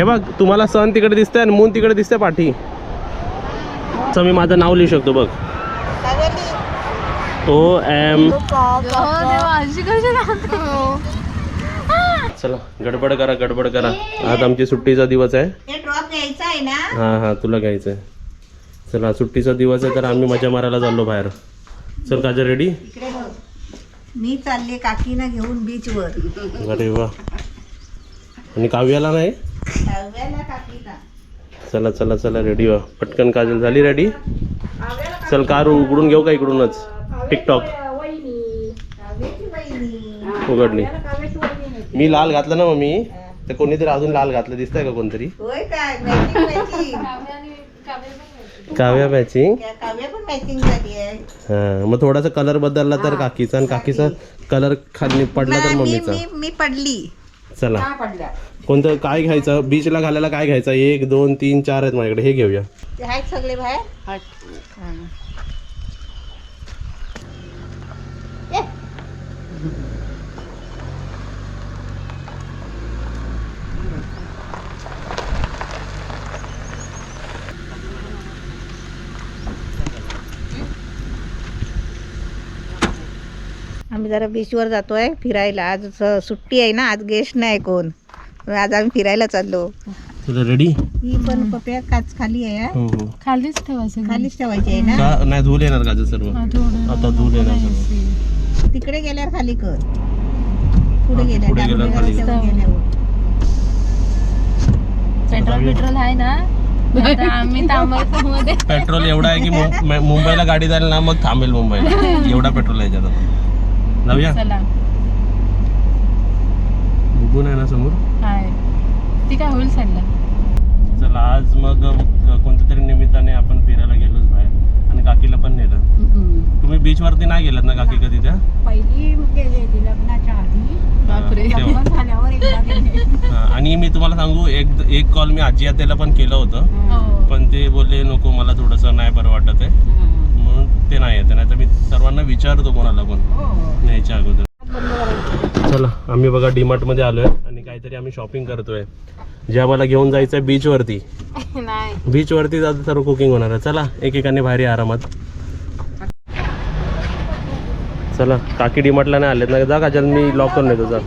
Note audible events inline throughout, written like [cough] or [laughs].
हे बघ तुम्हाला सन तिकडे दिसतंय आणि मून तिकडे दिसतंय पाठी. असं मी माझं नाव लिहू शकतो बघ. O M. चला गडबड करा गडबड करा. आज आमची सुट्टीचा दिवस आहे. हां हां तुला घ्यायचं आहे चला सुट्टीचा दिवस आहे तर आम्ही मजा मारायला चाललो बाहेर. चल काजल रेडी मी चालले काकीना घेऊन बीचवर अरे वा. आणि काव्याला नाही? चला चला चला रेडी व्हा. पटकन काजल झाली रेडी चल कार उघडून घेऊ का इकडूनच? टिकटॉक उघडली. मी लाल घातलं ना मम्मी? तर कोणीतरी अजून लाल घातलं दिसतंय का कोणतरी? काव्या मॅचिंग काव्या पण मॅचिंग झाली आहे. हा मग थोडासा कलर बदलला तर काकीचा आणि काकीचा कलर खाली पडला तर मम्मीचा. मी मी पडली. चला. कोणतं काय घ्यायचं? बीचला घालायला काय घ्यायचं? एक दोन तीन चार आहेत माझ्याकडे. हे घेऊया. ते आहेत सगळे बाहेर? आम्ही जरा बीचवर जातोय फिरायला. आज सुट्टी आहे ना आज गेस्ट नाही कोण. आज आम्ही फिरायला चाललो. तुला रेडी ही पण पप्या काच खाली आहे हा. हो हो. खालीच ठेवायचं खालीच ठेवायची आहे ना? का? नाही धूल येणार का सर्व? आता धूल येणार सर्व. तिकडे गेल्यावर खाली कर. पुढे गेल्या पुढे गेल्यावर. खाली कर. डाबुल्या गेल्यावर. पेट्रोल पेट्रोल आहे ना? आता आम्ही पेट्रोल एवढा आहे की मु- मु- [laughs] मुंबईला गाडी जाईल ना मग थांबेल मुंबईला. एवढा पेट्रोल आहे याच्यात आता. जाऊया चला. बघून आहे ना समोर? हाय. ती काय होईल साईडला चला आज मग कोणत्या तरी निमित्ताने आपण फिरायला गेलोच बाहेर. आणि काकीला पण नेलं. तुम्ही बीच वरती नाही गेलात ना काकी कधी त्या? पहिली गेलेली लग्नाच्या आधी. बापरे. तेव्हा. लग्न झाल्यावर एकदा गेले. आणि मी तुम्हाला सांगू एक एक कॉल मी आजी आत्याला पण केलं होतं. हो. पण ते बोलले नको मला थोडंसं नाही बरं वाटत आहे. ते नाही येते. नाही तर मी सर्वांना विचारतो कोणाला पण. न्यायच्या अगोदर. चला आम्ही बघा डीमार्टमध्ये आलोय आणि काहीतरी आम्ही शॉपिंग करतोय. जे आम्हाला घेऊन जायचं आहे बीच वरती. [laughs] नाही. बीच वरती जातं सर्व कुकिंग होणार आहे. चला एकेकाने बाहेर या आरामात. चला काकी डीमार्टला नाही आलेत. ना जा काजल मी लॉक करून येतो जा.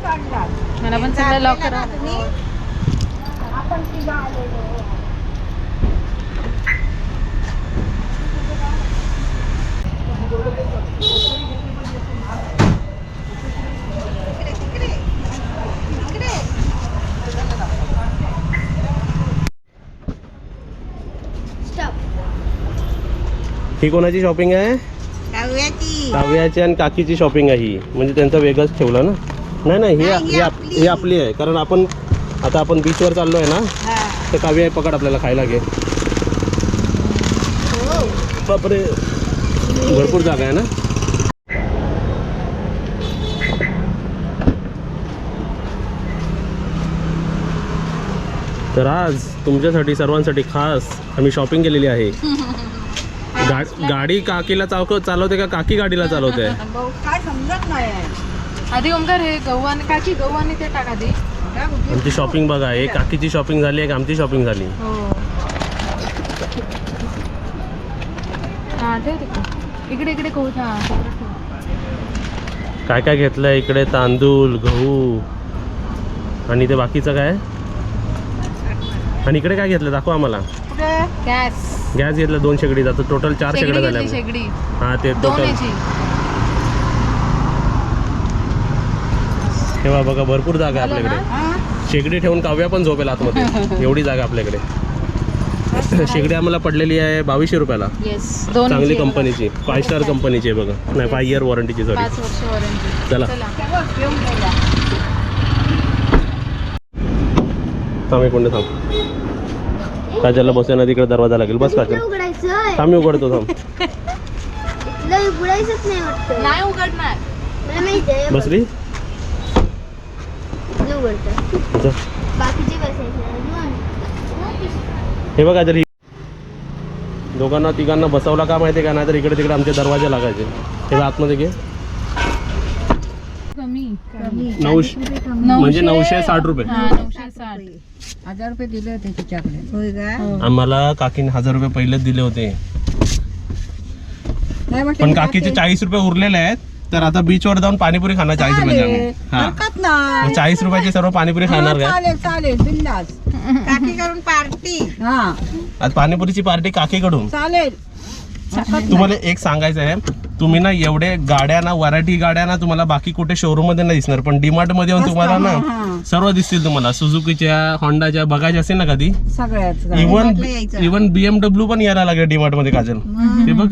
मला पण लॉक करा ही कोणाची शॉपिंग आहे? काव्याची. आणि काकीची शॉपिंग आहे ही. म्हणजे त्यांचं वेगळंच ठेवलं ना? नाही नाही ही ही ही आपली. ही आहे. कारण आपण आता आपण बीचवर चाललो आहे ना हा. तर काव्य पकड आपल्याला खायला घे. बापरे. भरपूर जागा आहे ना? तर आज तुमच्यासाठी सर्वांसाठी खास आम्ही शॉपिंग केलेली आहे. [laughs] गा गाडी काकीला चावक चालवते का काकी गाडीला चालवते? [laughs] भाऊ, काय समजत नाही. आधी ओमकार हे गहू आणि काकी गहू आणि ते टाका आधी. आमची शॉपिंग बघा एक [laughs] काकीची शॉपिंग झाली एक आमची शॉपिंग झाली. हो. हा ठेव तिकडे. इकडे इकडे गहू हा तिकडे ठेव. काय काय घेतलंय? इकडे तांदूळ गहू. आणि ते बाकीचं काय? आणि इकडे काय घेतलं? दाखव आम्हाला. गॅस. गॅस घेतलं दोन शेगडी जातं. टोटल चार शेगडी शेगड्या झाल्या शेगडी. हा ते दोन टोटल याची तेव्हा बघा भरपूर जागा आहे झालं आपल्याकडे. हा? शेगडी ठेवून काव्या पण झोपेल आतमध्ये. [laughs] एवढी जागा आपल्याकडे. [clears throat] शेगडी आम्हाला पडलेली आहे बावीसशे रुपयाला. येस दोन चांगली याची. कंपनीची. फाय स्टार कंपनीची आहे बघा. नाही फाय इयर वॉरंटीची सॉरी पाच वर्ष वॉरंटी चला. चला घेऊन गेला. थांब एक मिनिट थांब. काजलला बसूया ना तिकडे दरवाजा लागेल. बस काजल. उघडायचं. थांब मी उघडतो थांब. बसली? हे बघा जर ही दोघांना तिघांना बसवला का माहिती आहे का? नाही तर इकडे तिकडे आमचे दरवाजे लागायचे. हे आतमध्ये घे. कमी. नऊशे म्हणजे नऊशे साठ रुपये. हा नऊशे साठ. हजार रुपये दिले होते तिच्याकडे. होय का? आम्हाला काकीने हजार रुपये पहिलेच दिले होते. पण काकीचे चाळीस रुपये उरलेले आहेत तर आता बीच वर जाऊन पाणीपुरी खाणार चाळीस रुपयाचे हा. मग चाळीस रुपयाचे सर्व पाणीपुरी खाणार का? चालेल चालेल बिंदास. [laughs] काकी करून पार्टी. हा. आज पाणीपुरीची पार्टी काकीकडून. चालेल. तुम्हाला एक सांगायचं आहे. तुम्ही ना एवढे गाड्या ना वरायटी गाड्या ना तुम्हाला बाकी कुठे शोरूममध्ये नाही दिसणार. पण डीमार्टमध्ये येऊन तुम्हाला ना सर्व दिसतील तुम्हाला. सुझुकीच्या होंडाच्या बघायच्या असेल ना कधी? सगळ्याच इव्हन इव्हन बीएमडब्ल्यू पण यायला लागेल डीमार्टमध्ये काजल. ते बघ.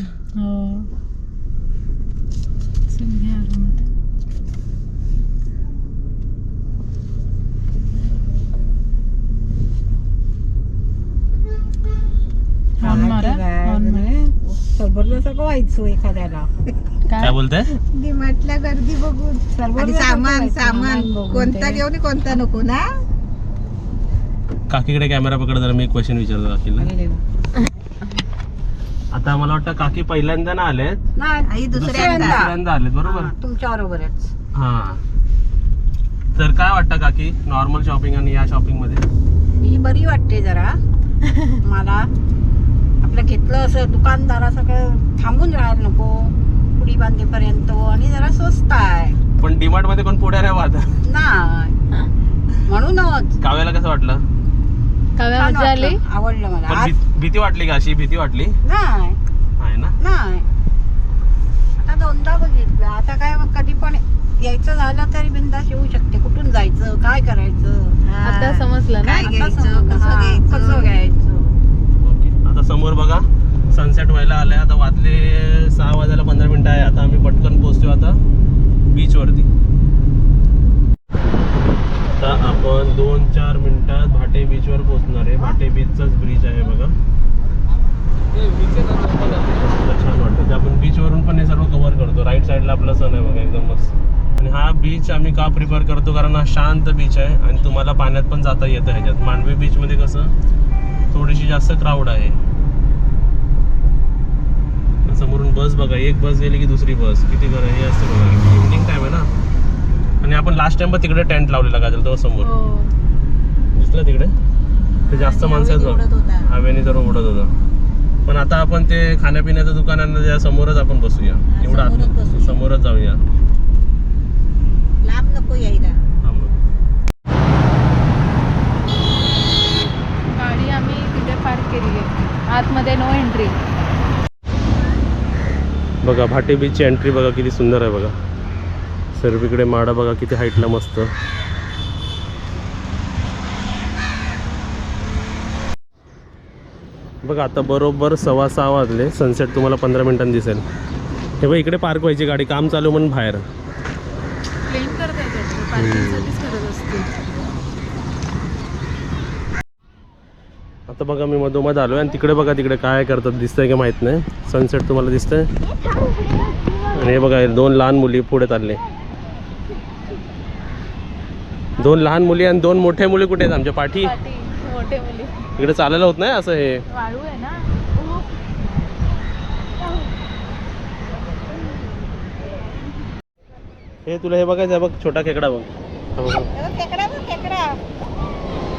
हॉर्न मारा मारा. सगळं व्हायचो एखाद्याला. काय बोलताय? म्हटल्या गर्दी बघून. आणि सामान सामान. कोणता घेऊ आणि कोणता नको ना? काकीकडे कॅमेरा पकड जरा मी क्वेश्चन विचारतो काकीला. आता मला वाटतं काकी पहिल्यांदा ना आलेत. दुसऱ्यांदा. दुसऱ्यांदा. आलेत बरोबर? तुमच्या बरोबरच. हा. तर काय वाटतं काकी? नॉर्मल शॉपिंग आणि या शॉपिंगमध्ये? ही बरी वाटते जरा. मला आपलं घेतलं असं दुकानदारा सगळं थांबून राहायला नको. पुडी बांधेपर्यंत आणि जरा स्वस्त आहे. पण डीमार्टमध्ये कोण पुढे नाही वाहत नाही. म्हणूनच. काव्याला कसं वाटलं? काव्या छान मजा आली. वाटलं. आवडलं मला. पण आज भी- भीती वाटली का अशी? भीती वाटली? नाही. आहे ना? नाही. आता दोनदा बघितलं. आता काय मग कधी पण यायचं झालं तरी बिंदास येऊ शकते. कुठून जायचं? काय करायचं? आता समजलं ना? काय घ्यायचं? कसं घ्यायचं? कसं घ्यायचं? आता समोर बघा सनसेट व्हायला आलाय. आता वाजले सहा वाजायला पंधरा मिनटं आहे. आता आम्ही पटकन पोचतो आता बीचवरती आता आपण दोन चार मिनिटात भाटे बीचवर पोचणार पोहोचणार आहे. भाटे बीचचाच ब्रिज आहे बघा. छान वाटतं. ते आपण बीचवरून पण हे सर्व कव्हर करतो. राईट साईडला आपलं सण आहे बघा एकदम मस्त. आणि हा बीच आम्ही का प्रिफर करतो? कारण हा शांत बीच आहे आणि तुम्हाला पाण्यात पण जाता येतं ह्याच्यात. मांडवी बीचमध्ये कसं? थोडीशी जास्त क्राऊड आहे. समोरून बस बघा एक बस गेली की दुसरी बस. किती घर हे असतं बघा. इव्हनिंग टाइम आहे ना? आणि आपण लास्ट टाइम पण तिकडे टेंट लावलेला गाजल तो समोर. हो. दिसलं तिकडे? ते जास्त माणसं आहेत. हवेने जरा उडत होता. पण आता आपण ते खाण्यापिण्याचं दुकान आहे ना त्या समोरच आपण बसूया. एवढं समोरच आत बसूया. समोरच जाऊया. लांब नको यायला मग. गाडी आम्ही तिथे पार्क केली आहे. आतमध्ये नो एंट्री बघा भाटे बीचची एंट्री बघा किती सुंदर आहे बघा. सर्वीकडे माडा बघा किती हाईटला मस्त. बघा आता बरोबर सव्वा सहा वाजले. सनसेट तुम्हाला पंधरा मिनिटांनी दिसेल. हे बघ इकडे पार्क व्हायची गाडी. काम चालू म्हणून बाहेर क्लेम करता येतात पार्किंगसाठीच करत असते आता बघा मी मधोमध आलो आणि तिकडे बघा तिकडे काय करतात दिसतंय का माहीत नाही. सनसेट तुम्हाला दिसतंय. आणि हे बघा दोन लहान मुली पुढे चालले. दोन लहान मुली आणि दोन मोठ्या मुली कुठे आहेत आमच्या? पाठी? पाठी मोठे मुली. इकडे चालायला होत नाही असं हे? हे तुला हे बघायचं आहे बघ छोटा खेकडा बघ. खेकडा बघ खेकडा.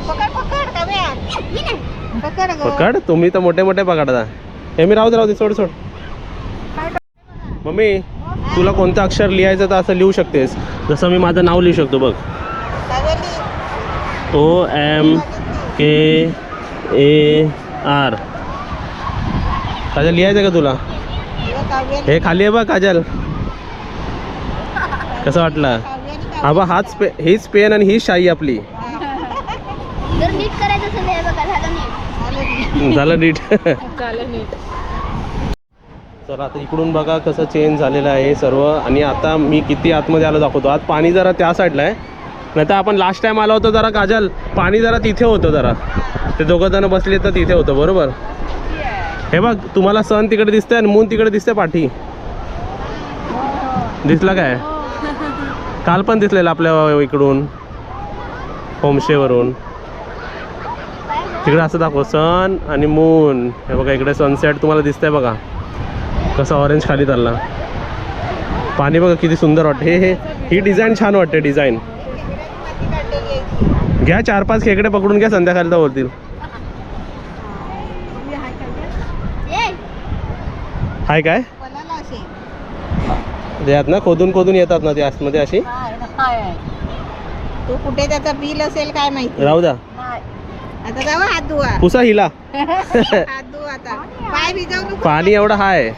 पकड पकड पकड तुम्ही तर मोठे मोठे पकडता. हे मी राहू दे राहू दे सोड सोड. मम्मी तुला कोणतं अक्षर लिहायचं तर असं लिहू शकतेस. जसं मी माझं नाव लिहू शकतो बघ. O M K A R. Kajal लिहायचं का तुला? हे हे खाली आहे बघ काजल. कसं वाटलं? काव्यानी हा बा हाच पे हीच पेन आणि हीच शाई आपली जर नीट करायचं असेल हे बघा झालं नीट. झालं नीट. तर आता इकडून बघा कसं चेंज झालेलं आहे सर्व. आणि आता मी किती आतमध्ये आलो दाखवतो. आज पाणी जरा त्या साईडला आहे. नाही तर आपण लास्ट टाइम आलो होतो जरा काजल. पाणी जरा तिथे होतं जरा. ते दोघं जण बसले तर तिथे होतं बरोबर? हे बघ तुम्हाला सण तिकडे दिसतंय आणि मून तिकडे दिसतंय पाठी. दिसला काय? काल पण दिसलेलं आपल्या इकडून. होमस्टेवरून. तिकडे असं दाखव सन आणि मून हे बघा इकडे सनसेट तुम्हाला दिसतंय बघा. कसं ऑरेंज खाली चालला. पाणी बघा किती सुंदर वाटते. हे हे ही डिझाईन छान वाटते डिझाईन घ्या चार पाच खेकडे पकडून घ्या संध्याकाळी होतील हाय काय? त्यात ना खोदून खोदून येतात ना ते आतमध्ये अशी? तू कुठे त्याचा बिल असेल काय माहिती? राहू द्या. आता जाऊ हात धुवा. पुसा हिला. [laughs] हात धुवा आता. पाय भिजवू नको. पाणी एवढं हाय.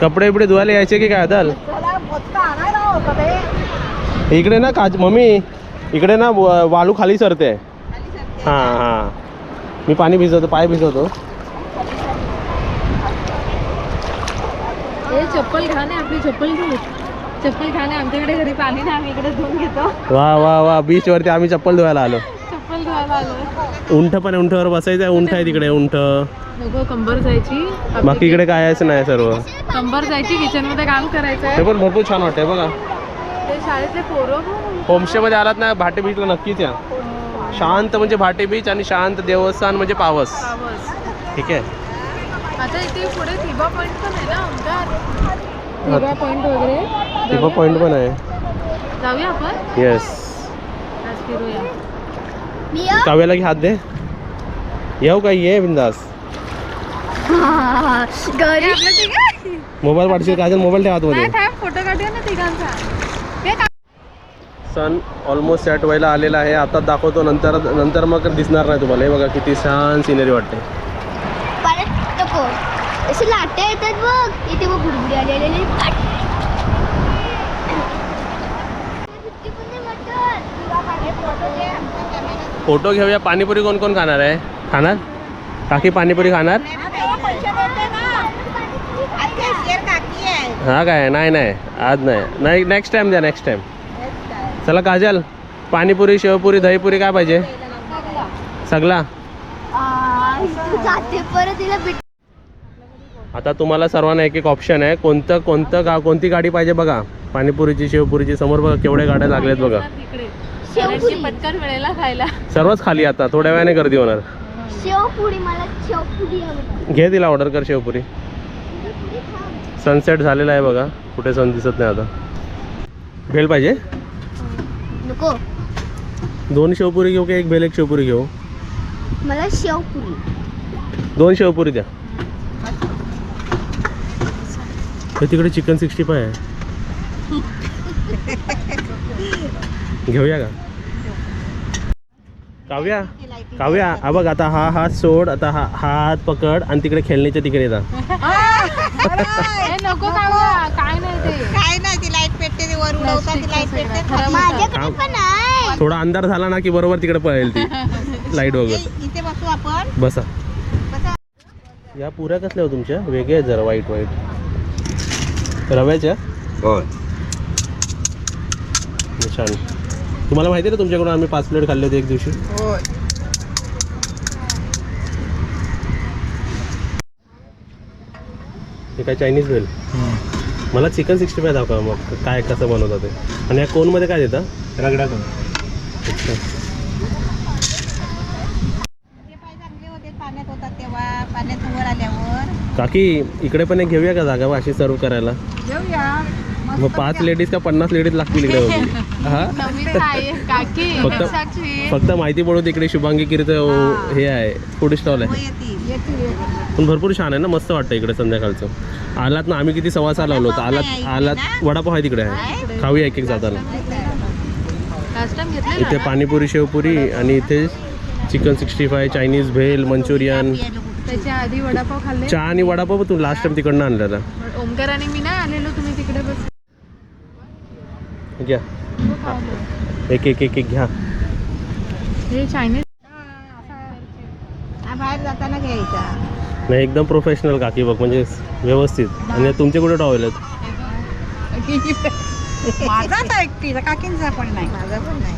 कपडे बिपडे धुवायला यायचे की काय दल. इकडे ना काज मम्मी इकडे ना वाळू खाली सरते. खाली सरते. हां हां. मी पाणी भिजवतो पाय भिजवतो. हे चप्पल घाण आहे आपली चप्पल घेऊ चप्पल घाण आहे आमच्याकडे घरी पाणी नाही आम्ही इकडे धुवून घेतो. वा वा वा. बीच वरती आम्ही चप्पल धुवायला आलो. धुवायला आलो उंठ पण उंठावर बसायचं आहे उंठ आहे तिकडे उंठ. नको कंबर जायची. बाकी इकडे कायच नाही सर्व. कंबर जायची किचनमध्ये काम करायचं ते पण भरपूर छान वाटतंय बघा. ते शाळेतले पोरं होमस्टे मध्ये आलात ना भाटे बीचला नक्कीच या. शांत म्हणजे भाटे बीच आणि शांत देवस्थान म्हणजे पावस. ठीक आहे. आता इथे पुढे थिबा पॉइंट पण आहे ना आमच्या. थिबा पॉइंट वगैरे. जाऊया? पॉईंट पण आहे. जाऊया आपण? येस आज फिरूया? काव्याला की हात दे. येऊ काय ये बिंदास. मोबाईल पाठशील काय मोबाईल ठेवा थांब फोटो काढूया ना तिघांचा. का- सन ऑलमोस्ट सेट व्हायला आलेला आहे. आता दाखवतो नंतर नंतर मग दिसणार नाही तुम्हाला. हे बघा किती छान सिनरी वाटते. परत नको. असे लाटे येतात बघ. इथे बघ आलेले फोटो घेऊया. पाणीपुरी कोण कोण खाणार आहे? खाणार? काकी पाणीपुरी खाणार? हा, काय? नाही नाही. आज नाही. नाही नेक्स्ट टाइम द्या नेक्स्ट टाइम चला काजल. पाणीपुरी शेवपुरी दहीपुरी काय पाहिजे? सगळा. आता तुम्हाला सर्वांना एक एक ऑप्शन आहे. कोणतं कोणतं गा कोणती गाडी पाहिजे बघा. पाणीपुरीची शेवपुरीची. समोर बघा केवढ्या गाड्या लागल्यात बघा. शेवपुरी. पटकन वेळेला खायला. सर्वच खाली आता थोड्या वेळाने गर्दी होणार. शेवपुडी मला आवडते. घे तिला ऑर्डर कर शेवपुरी. सनसेट झालेला आहे बघा. कुठे सन दिसत नाही आता. भेल पाहिजे? नको. दोन शेवपुरी घेऊ की एक भेल एक शेवपुरी घेऊ? मला शेवपुरी. दोन शेवपुरी द्या. तिकडे चिकन सिक्स्टी फाय आहे. [laughs] घेऊया का? काव्या? काव्या हा बघ आता हा हात सोड आता हा हात पकड आणि तिकडे खेळण्याच्या तिकडे [laughs] हे नको काढूया काय नाही ते. काय नाही ती लाइट पेटते ती वर उडवतात ती लाइट पेटते. खराब माझ्याकडे थांब. पण आहे. थोडा अंधार झाला ना की बरोबर तिकडे पळेल ती. [laughs] लाइट वगैरे. इथे- बसू आपण? बसा. बसा. या पुऱ्या कसल्या हो तुमच्या? वेगळ्या आहेत जरा वाईट वाईट रव्याच्या? छान तुम्हाला माहिती आहे ना तुमच्याकडून आम्ही पाच प्लेट खाल्ले होते एक दिवशी? हे काय चायनीज भेल मला चिकन सिक्स्टी फाय दाखवा मग काय कसं बनवतात ते. आणि या कोनमध्ये काय देता? रगडा अच्छा. ते पाय चांगले होते पाण्यात होतात तेव्हा पाण्यात वर आल्यावर. काकी इकडे पण एक घेऊया का जागा अशी सर्व करायला? मग पाच लेडीज का पन्नास लेडीज लागतील इकडे हा? नवीन आहे काकी फक्त- फक्त माहिती पडू तिकडे शुभांगी किरीचं हे. आहे फूड स्टॉल आहे. पण भरपूर छान आहे ना मस्त वाटतं इकडे संध्याकाळचं. आलात ना आम्ही किती सव्वा लावलो होतो. आलात आलात वडापाव आहे तिकडे आहे खाऊया एक एक जाताना. लास्ट टाइम घेतलेला इथे ना? पाणीपुरी शेवपुरी आणि इथे chicken sixty five Chinese bhel manchurian. त्याच्या आधी वडापाव खाल्ले? चहा आणि वडापाव तू लास्ट टाइम तिकडनं आणलेला. ओमकार आणि मी नाही आलेलो तुम्ही तिकडे बस घ्या. एक एक एक एक घ्या. हे चायनीज हा बाहेर जाताना घ्यायचा. नाही एकदम प्रोफेशनल काकी बघ म्हणजे व्यवस्थित. आणि तुमचे कुठे टॉवेल आहेत [laughs] माझा तर एकटीचा काकींचा पण नाही. माझा पण नाही.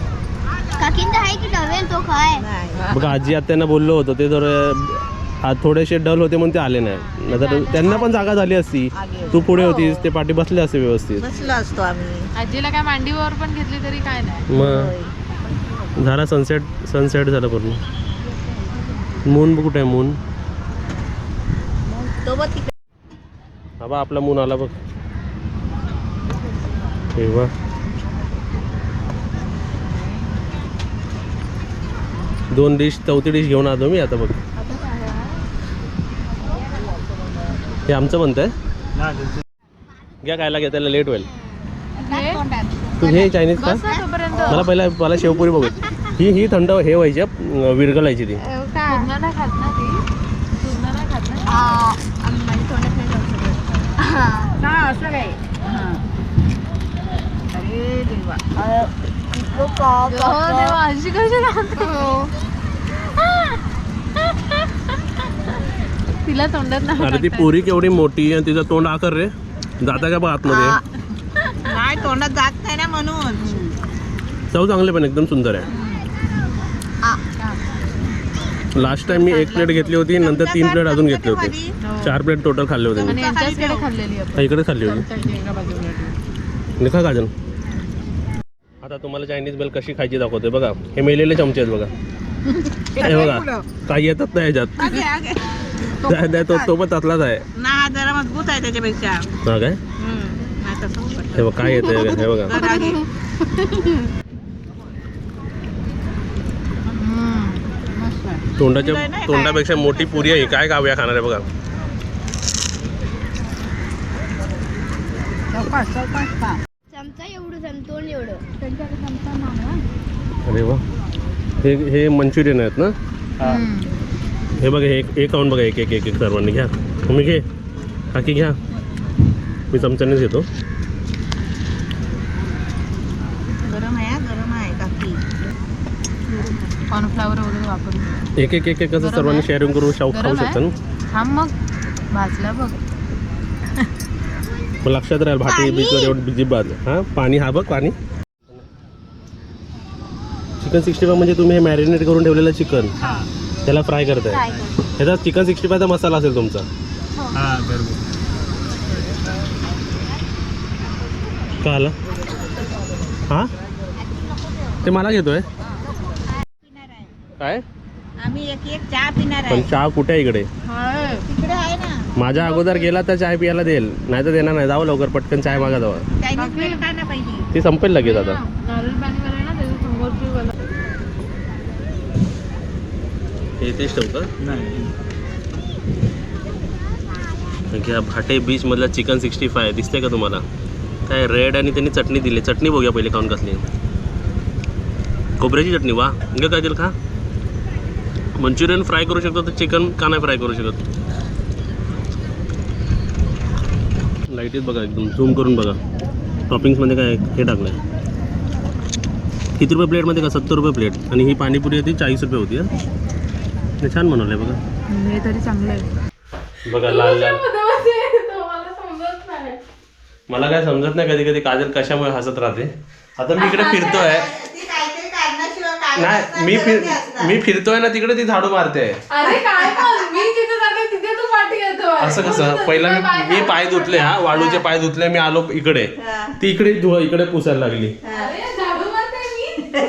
काकींचा आहे की टवेल तो खाय. नाही. बघा आजी आत्यांना बोललो होतो ते जर अं, थोडेसे डल होते म्हणून ते आले नाही. नाहीतर त्यांना पण जागा झाली असती. तू पुढे होतीस ते पाठी बसले असते व्यवस्थित. बसलो असतो आम्ही. आजीला काय मांडीवर पण घेतली तरी काय नाही. मग झाला सनसेट सनसेट झालं पूर्ण. मून कुठे आहे मून तो बघ तिकडे. हा बा आपला मून आला बघ. हे वा दोन डिश चौथी डिश घेऊन आलो मी आता बघ. हे आमचं बनत आहे घ्या खायला घ्या त्याला लेट होईल. तू हे चायनीज का मला पहिला मला शेवपुरी बघू ही ही थंड हे व्हायची अं, विरघळायची ती. पूर्ण नाही खात ना ती पूर्ण नाही खात ना माझ्या तोंडात नाही जाऊ शकत का असं काय हां अरे देवा हो देवा अशी कशी राहते तिला तोंडात नाही अरे ती टाकता पुरी केवढी मोठी आणि तिचं तोंड आकर रे. जाता का बघ आतमध्ये? नाही तोंडात जात नाही ना म्हणून. चव चांगले पण एकदम सुंदर आहे. लास्ट टाइम मी एक प्लेट घेतली होती नंतर तीन प्लेट अजून घेतले होते. चार प्लेट टोटल खाल्ले होते. आणि मी यांच्याचकडे खाल्लेली आपण. हा, इकडे खाल्ली होती. लिखा काजल. आता तुम्हाला चायनीज बेल कशी खायची दाखवते बघा. हे मेलेले चमचे आहेत बघा. [laughs] हे बघा काही येतात नाही ह्याच्यात [laughs] नाही, नाही, तो तो पण तसलाच आहे. ना जरा मजबूत आहे त्याच्यापेक्षा. हा काय? नाही तसं हे बघा [laughs] काय येतं हे बघा. तोंडाच्या तोंडापेक्षा मोठी पुरी आहे. काय गाव्या खाणार आहे बघा. चमचा एवढं संतोन एवढं. त्यांच्याकडे चमचा मागवा अरे वा. हे हे मंचुरियन आहेत ना? हे बघा एक एक खाऊन बघा एक एक एक एक सर्वांनी घ्या. तुम्ही घे. काकी घ्या. मी चमच्यानेच घेतो. कॉर्नफ्लावर वगैरे वापरून. एक एक एक एक कसं सर्वांनी? शेअरिंग करून शाऊ खाऊ? शकता ना? थांब मग. भाजला बघ. मग लक्षात राहील भाटी बीचवर एवढं जीभ बाद हां? पाणी हा बघ पाणी. चिकन सिक्स्टी फाय म्हणजे तुम्ही हे मॅरिनेट करून ठेवलेलं चिकन. त्याला फ्राय करताय. ह्याचा चिकन सिक्स्टी फायचा मसाला असेल तुमचा. का आला? हां? ते मला घेतोय. काय? आम्ही एक एक चहा पिणार पण चहा कुठे आहे इकडे? तिकडे आहे ना. माझ्या अगोदर गेला तर चाय प्यायला देईल. नाही तर देणार नाही. जावं लवकर पटकन चाय मागा जावं. चायनीज काय ना ती संपेल लगेच आता. नारळ पाणी वाला ना त्याच्या समोरची वाला हे तेच ठेवतं घ्या भाटे बीच मधला चिकन सिक्स्टी फाय दिसते का तुम्हाला? काय रेड आणि त्यांनी चटणी दिली. चटणी बघूया पहिले खाऊन कसली खोबऱ्याची चटणी वा. घे काय खा? मंचुरियन फ्राय करू शकतो तर चिकन का नाही फ्राय करू शकत? लाईटीत बघा एकदम. झूम करून बघा. टॉपिंग्समध्ये काय हे टाकलं आहे किती रुपये प्लेटमध्ये का? सत्तर रुपये प्लेट आणि ही पाणीपुरी होती चाळीस रुपये होती हं. हे छान बनवलं बघा. हे तरी चांगलं आहे. बघा लाल लाल. मला समजत नाही. मला काय समजत नाही कधी कधी काजल कशामुळे हसत राहते? आता मी इकडे फिरतोय. नाही मी फिर मी फिरतोय ना तिकडे ती झाडू मारते. अरे काय पण मी जिथे जाते तिथे तू पाठी येतो असं कसं? पहिला मी मी पाय धुतले हा वाळूचे पाय धुतले मी आलो इकडे. ती इकडे धु इकडे पुसायला लागली. अरे झाडू मारते मी.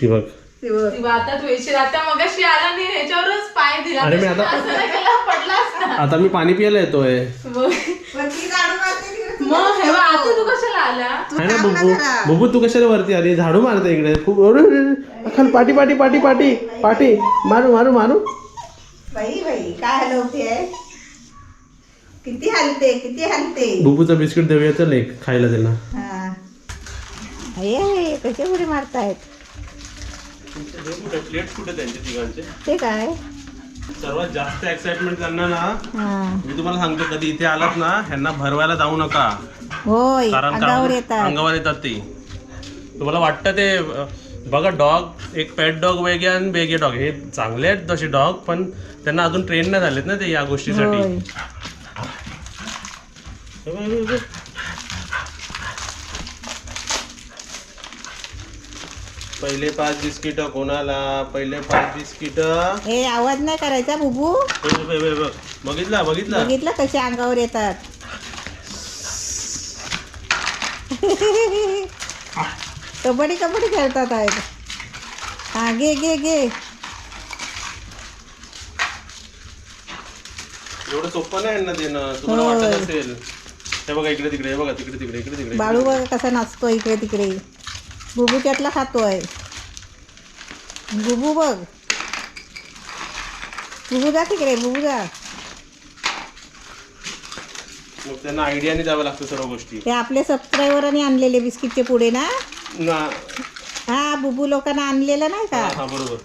ती बघ. आता तू येशील आता मगाशी आला नाही ह्याच्यावरच पाय दिला. अरे मी आता- असं नाही केलं, पडला असता आता मी पाणी प्यायला येतोय. मग मग हे बघ, आता तू कशाला आला? आहे ना बुबू बुबू तू कशाला वरती आली? झाडू मारते इकडे. खूप अरे, अरे, अरे. खाली पाटी पाटी पाटी पाटी. पाटी. मारू मारू मारू. बाई बाई काय हलवते किती हलते किती हलते. बुबूचं बिस्किट देऊया चल एक. खायला त्यांना हा. हे कसे उडी मारतायत? प्लेट कुठे त्यांचे तिघांचे ते काय? सर्वात जास्त एक्साइटमेंट त्यांना ना हा. मी तुम्हाला सांगतो कधी इथे आलात ना ह्यांना भरवायला जाऊ नका. होय कारण अंगावर येतात. अंगावर येतात ती. तुम्हाला वाटतं ते अं, बघा डॉग एक पेट डॉग वेगळे आणि वेगळे डॉग हे चांगले आहेत तसे डॉग पण त्यांना अजून ट्रेन नाही झालेत ना ते या गोष्टीसाठी. होय. हे बघ, हे बघ. पहिले पाच बिस्किट कोणाला? पहिले पाच बिस्किट. हे आवाज नाही करायचा बुबू? बघितला बघितला? बघितलं कसे अंगावर येतात. कबड्डी कबड्डी खेळतात आहेत. हा घे घे घे. एवढं सोपं नाही ना देणं. तुम्हाला होय. वाटत असेल. हे बघा इकडे तिकडे हे बघा तिकडे तिकडे इकडे तिकडे. बाळू बघ कसा नाचतो इकडे तिकडे. बुबू त्यातला खातोय. बुबू बघ. बुबू जा तिकडे बुबू जा. मग त्यांना आयडियाने द्यावं लागतं सर्व गोष्टी. ते आपले सबस्क्रायबरांनी आणलेले बिस्किटचे पुढे ना? ना. हा बुबू लोकांना आणलेलं नाही का? हा बरोबर.